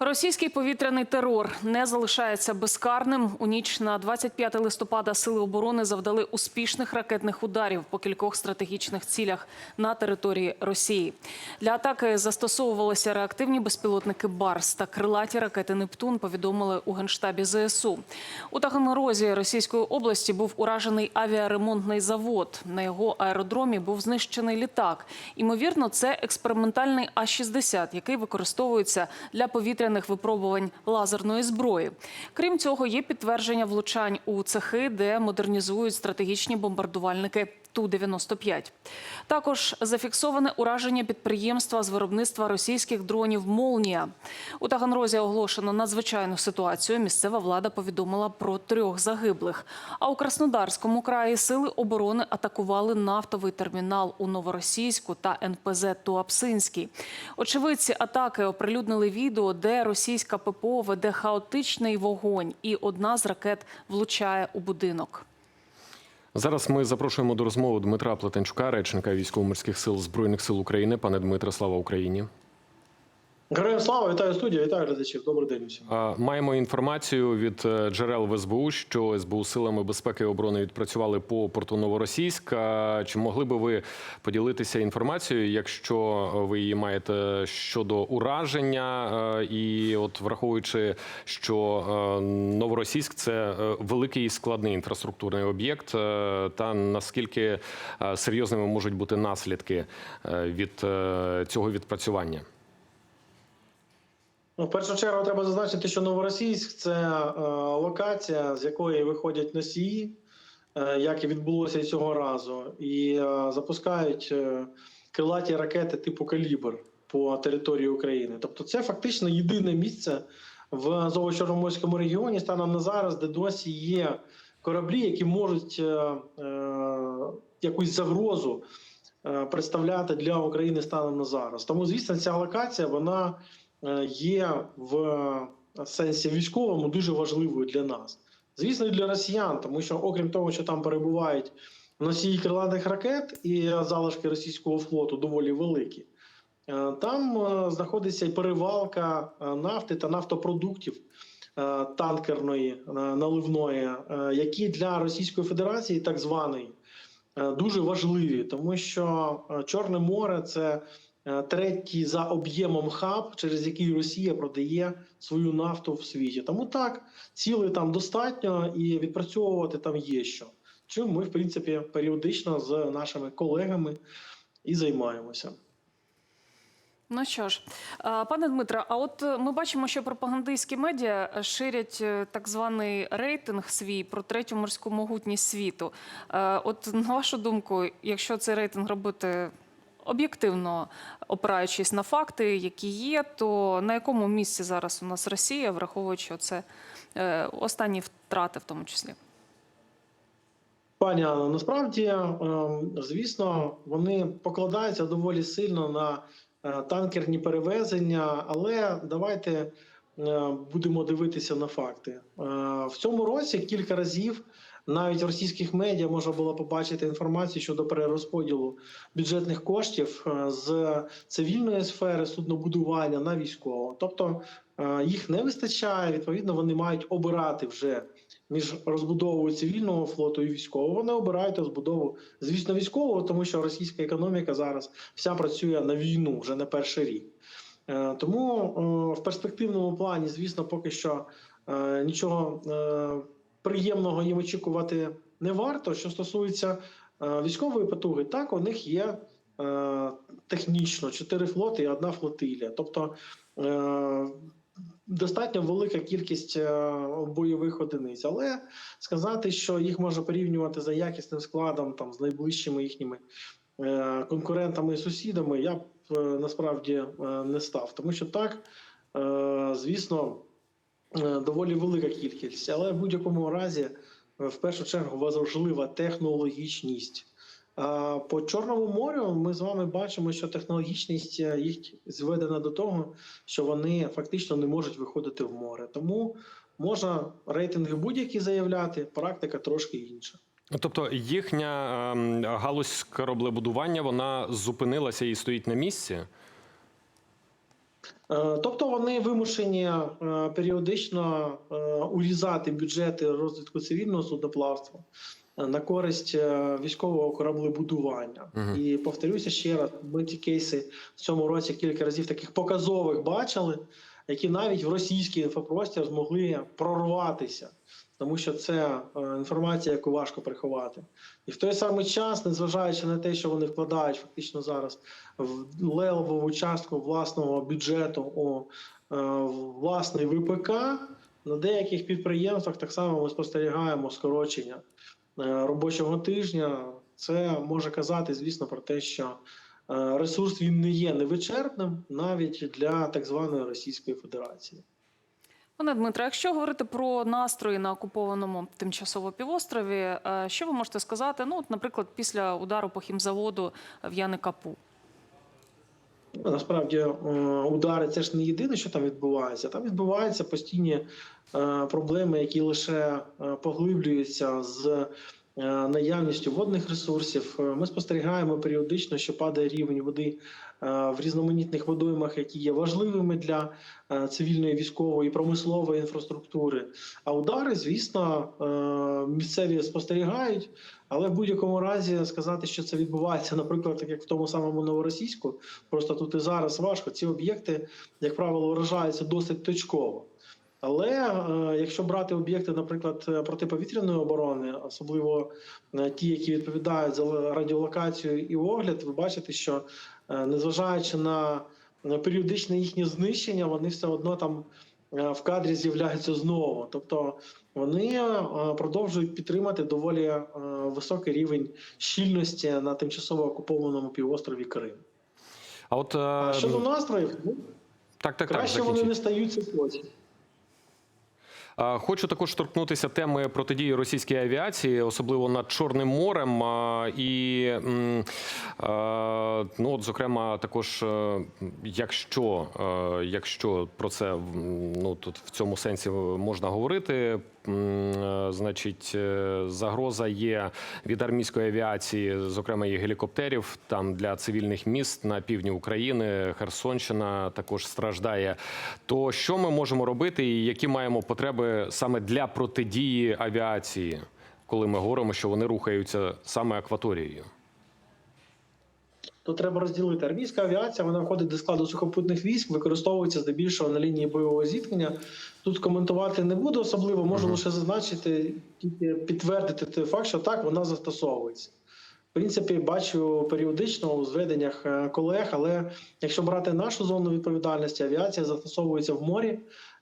Російський повітряний терор не залишається безкарним. У ніч на 25 листопада сили оборони завдали успішних ракетних ударів по кількох стратегічних цілях на території Росії. Для атаки застосовувалися реактивні безпілотники Барс та крилаті ракети Нептун. Повідомили у генштабі ЗСУ. У Таганрозі Російської області був уражений авіаремонтний завод. На його аеродромі був знищений літак. Імовірно, це експериментальний А-60, який використовується для повітряних випробувань лазерної зброї. Крім цього, є підтвердження влучань у цехи, де модернізують стратегічні бомбардувальники. Ту-95. Також зафіксоване ураження підприємства з виробництва російських дронів «Молнія». У Таганрозі оголошено надзвичайну ситуацію. Місцева влада повідомила про трьох загиблих. А у Краснодарському краї сили оборони атакували нафтовий термінал у Новоросійську та НПЗ Туапсинський. Очевидці атаки оприлюднили відео, де російська ППО веде хаотичний вогонь, і одна з ракет влучає у будинок. Зараз ми запрошуємо до розмови Дмитра Плетенчука, речника військово-морських сил Збройних сил України. Пане Дмитре, слава Україні. Героям слава, вітаю студію, вітаю глядачів. Добрий день усім. Маємо інформацію від е, джерел в СБУ, що СБУ силами безпеки і оборони відпрацювали по порту Новоросійськ. Чи могли би ви поділитися інформацією, якщо ви її маєте щодо ураження? Е, І от враховуючи, що е, Новоросійськ це е, великий і складний інфраструктурний об'єкт, е, та наскільки е, серйозними можуть бути наслідки е, від е, цього відпрацювання? Ну, в першу чергу треба зазначити, що Новоросійськ це е, локація, з якої виходять носії, е, як і відбулося і цього разу, і е, запускають крилаті ракети типу Калібр по території України. Тобто, це фактично єдине місце в Азово-Чорноморському регіоні станом на зараз, де досі є кораблі, які можуть якусь загрозу представляти для України станом на зараз. Тому, звісно, ця локація вона є в сенсі військовому дуже важливою для нас. Звісно, і для росіян, тому що, окрім того, що там перебувають носії крилатих ракет і залишки російського флоту доволі великі. е, Там е, знаходиться і перевалка е, нафти та нафтопродуктів е, танкерної е, наливної, е, які для Російської Федерації, так званої, е, дуже важливі, тому що е, Чорне море це е, третій за об'ємом хаб, через який Росія продає свою нафту в світі. Тому так, цілей там достатньо і відпрацьовувати там є що. Чим ми, в принципі, періодично з нашими колегами і займаємося. Ну що ж, е, пане Дмитре, а от е, ми бачимо, що пропагандистські медіа ширять е, так званий рейтинг свій про третю морську могутність світу. Е, От на вашу думку, якщо цей рейтинг робити об'єктивно опираючись на факти, які є, то на якому місці зараз у нас Росія, враховуючи це останні втрати, в тому числі? Пані Анно, насправді, ем, звісно, вони покладаються доволі сильно на е, танкерні перевезення, але давайте е, будемо дивитися на факти. Е, В цьому році кілька разів навіть в російських медіа можна було побачити інформацію щодо перерозподілу бюджетних коштів е, з цивільної сфери суднобудування на військову. Тобто е, їх не вистачає. Відповідно, вони мають обирати вже між розбудовою цивільного флоту і військового. Вони обирають розбудову, звісно, військового, тому що російська економіка зараз вся працює на війну вже не перший рік. Е, Тому в перспективному плані, звісно, поки що нічого приємного їм очікувати не варто. Що стосується е, військової потуги, так у них є е, технічно чотири флоти і одна флотилія. Тобто е, достатньо велика кількість бойових одиниць, але сказати, що їх можна порівнювати за якісним складом там з найближчими їхніми конкурентами і сусідами, я б насправді не став, тому що так, звісно, доволі велика кількість, але в будь-якому разі, е, в першу чергу, важлива технологічність. По Чорному морю ми з вами бачимо, що технологічність е, їх зведена до того, що вони фактично не можуть виходити в море. Тому можна рейтинги будь-які заявляти, практика трошки інша. Тобто їхня ем, галузь кораблебудування вона зупинилася і стоїть на місці. Е, Тобто вони вимушені е, періодично е, урізати бюджети розвитку цивільного судноплавства е, на користь військового кораблебудування. Мгм. І повторюся ще раз: ми ці кейси в цьому році кілька разів таких показових бачили, які навіть в російський інфопростір змогли прорватися. Тому що це е, інформація, яку важко приховати, і в той самий час, незважаючи на те, що вони вкладають фактично зараз в левову частку власного бюджету у е, власний ВПК, на деяких підприємствах так само ми спостерігаємо скорочення е, робочого тижня. Це може казати, звісно, про те, що ресурс він не є невичерпним навіть для так званої Російської Федерації. Пане Дмитре, якщо говорити про настрої на окупованому тимчасово півострові, е, що ви можете сказати? Ну, от, наприклад, після удару по хімзаводу в Яникапу? Насправді е, удари це ж не єдине, що там відбувається. Там відбуваються постійні е, проблеми, які лише поглиблюються з наявністю водних ресурсів. Е, Ми спостерігаємо періодично, що падає рівень води е, в різноманітних водоймах, які є важливими для е, цивільної, військової промислової інфраструктури. А удари, звісно, е, місцеві спостерігають. Але в будь-якому разі сказати, що це відбувається, наприклад, так як в тому самому новоросійську, просто тут і зараз важко. Ці об'єкти, як правило, вражаються досить точково. Але е, якщо брати об'єкти, наприклад, е, протиповітряної оборони, особливо е, ті, які відповідають за радіолокацію і огляд, ви бачите, що е, незважаючи на періодичне їхнє знищення, вони все одно там е, в кадрі з'являються знову. Тобто вони е, продовжують підтримати доволі е, високий рівень щільності на тимчасово окупованому півострові Крим. А от е, А щодо настроїв, ну, так, так, так, вони не стаються потім. Хочу також торкнутися теми протидії російській авіації, особливо над Чорним морем. І ну, от, зокрема, також е, якщо, е, якщо про це ну тут в цьому сенсі можна говорити. Е, Значить, е, загроза є від армійської авіації, зокрема і гелікоптерів, там для цивільних міст на півдні України, Херсонщина також страждає. То що ми можемо робити, і які маємо потреби саме для протидії авіації, коли ми говоримо, що вони рухаються саме акваторією? То треба розділити. Армійська авіація вона входить до складу сухопутних військ, використовується здебільшого на лінії бойового зіткнення. Тут коментувати не буду особливо, можу лише зазначити, тільки підтвердити той факт, що так вона застосовується. В принципі, бачу періодично у зведеннях е, колег, але якщо брати нашу зону відповідальності, авіація застосовується в морі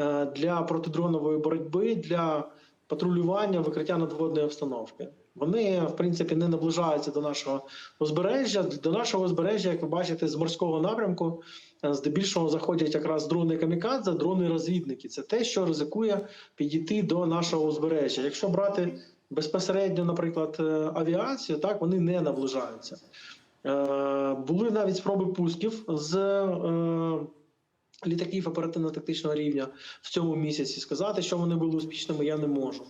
е, для протидронової боротьби, для патрулювання, викриття надводної обстановки. Вони, в принципі, не наближаються до нашого узбережжя. До нашого узбережжя, як ви бачите, з морського напрямку е, здебільшого заходять якраз дрони камікадзе, дрони-розвідники. Це те, що ризикує підійти до нашого узбережжя. Якщо брати безпосередньо, наприклад, е, авіацію, так вони не наближаються. Е, Були навіть спроби пусків з літаків оперативно-тактичного рівня в цьому місяці. Сказати, що вони були успішними, я не можу.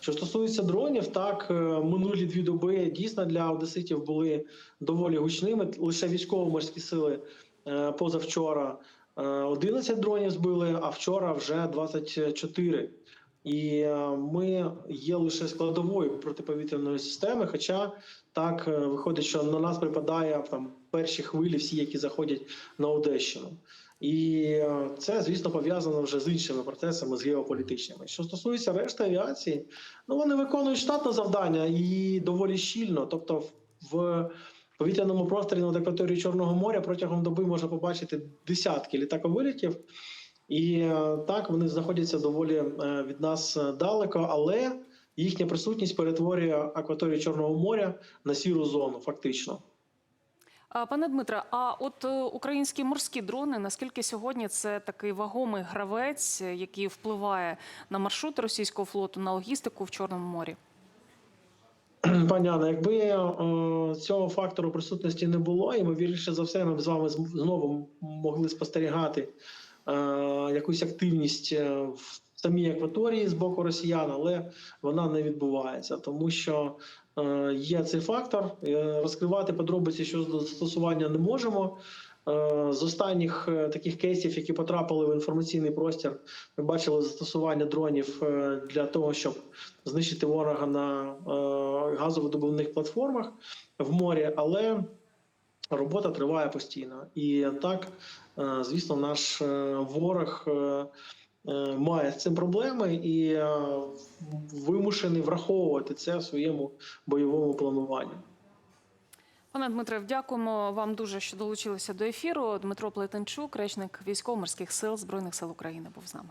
Що стосується дронів, так е, минулі дві доби дійсно для одеситів були доволі гучними. Лише військово-морські сили е, позавчора е, 11 дронів збили, а вчора вже 24. І е, ми є лише складовою протиповітряної системи. Хоча так е, виходить, що на нас припадає там перші хвилі, всі, які заходять на Одещину. І е, це, звісно, пов'язано вже з іншими процесами, з геополітичними. Що стосується решти авіації, ну вони виконують штатне завдання і доволі щільно. Тобто, в- повітряному просторі над акваторією Чорного моря протягом доби можна побачити десятки літаковилітів. І е, так вони знаходяться доволі е, від нас далеко, але їхня присутність перетворює акваторію Чорного моря на сіру зону, фактично. Пане Дмитре, а от е, українські морські дрони, наскільки сьогодні це такий вагомий гравець, який впливає на маршрут російського флоту, на логістику в Чорному морі? Пані Анна, якби е, цього фактору присутності не було, ймовірніше за все, ми б з вами знову могли спостерігати е, якусь активність в самій акваторії з боку росіян, але вона не відбувається, тому що е, є цей фактор. Е, Розкривати подробиці щодо застосування не можемо. Е, З останніх таких кейсів, які потрапили в інформаційний простір, ми бачили застосування дронів для того, щоб знищити ворога на газовидобувних платформах в морі, але робота триває постійно. І так, звісно, наш ворог має з цим проблеми і е, вимушений враховувати це в своєму бойовому плануванні. Пане Дмитре, дякуємо вам дуже, що долучилися до ефіру. Дмитро Плетенчук, речник військово-морських сил збройних сил України, був з нами.